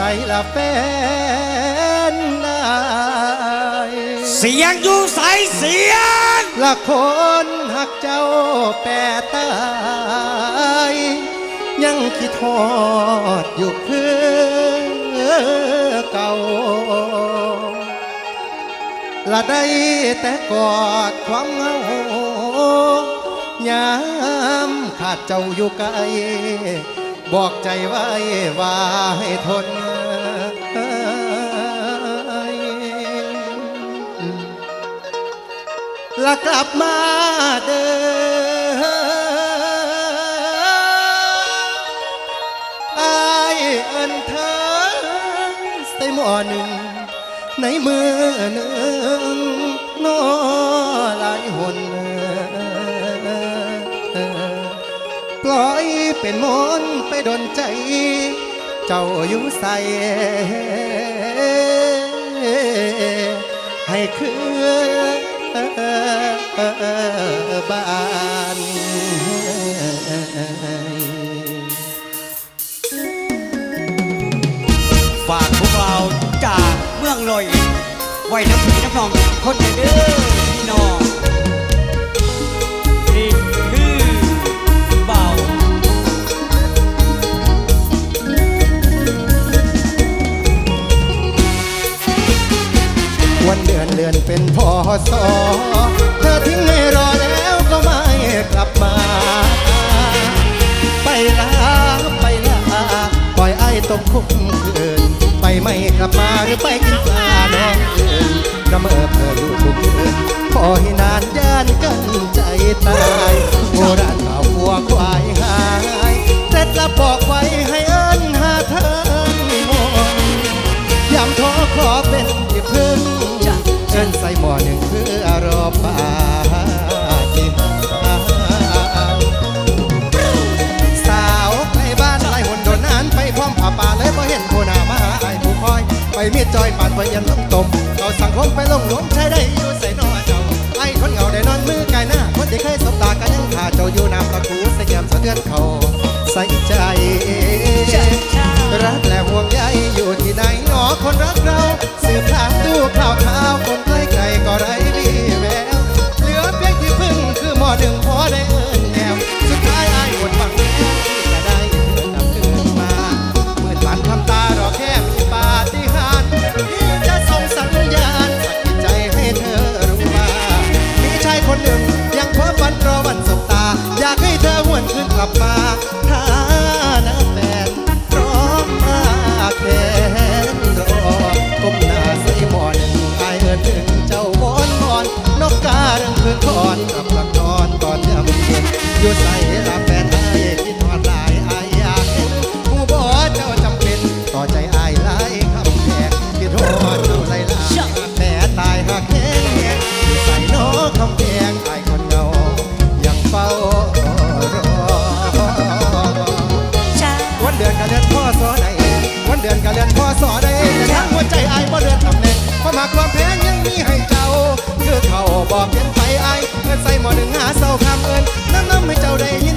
ไปอยู่ใส่ละแฟนนายเสียงอยู่ใสเสียง ละคนหักเจ้าแปรตาย ยังคิดทอดอยู่คือเก่าละได้แต่กอดความเหงายามขาดเจ้าอยู่ไกล บอกใจไว้ว่าให้ทน และกลับมาเดิออายเอินเธอใส่หม้อหนึ่ง ในมือหนึ่งนอหลายหน ลอยเป็นมนไปดนใจ เจ้าอยู่ใส่ให้คือบ้านฝากพวกเราจากเมืองลอยไว้น้ำผีน้ำนองคนเด้อ เป็นพอสอเธอทิ้งให้รอแล้วก็ไม่กลับมา ไปลาไปลาปล่อยไอ้ตกคุกเกินไปไม่กลับมาหรือไปกินปลาน้องคืนระเมอเพออยู่ทุกเกินพอให้นานย่าน อยไปมียจอยปาดไปยันลงตมเอาสังคมไปลงหลวมใช้ได้อยู่ใส่นอเจ้าไอ้คนเหงาได้นอนมือไกลหน้า คนที่เคยสบตากันยังขาเจ้าอยู่น้ำตะคูใส่แก้มสะเทือนเขาใส่ใจ รักและห่วงใยอยู่ที่ไหนหนอคนรักเรา ว เดือนกะเลือนพ่อสอใดวันเดือนกะเลือนพ่อสอใดแต่ทั้งหัวใจอายบ่เดือนตำแหน่งความหักความแพงยังมีให้เจ้า คือเขาบอกเปลี่ยนไปอายเงินใส่หมอหนึ่งหาเศร้าคำเอินน้ำน้ำให้เจ้าได้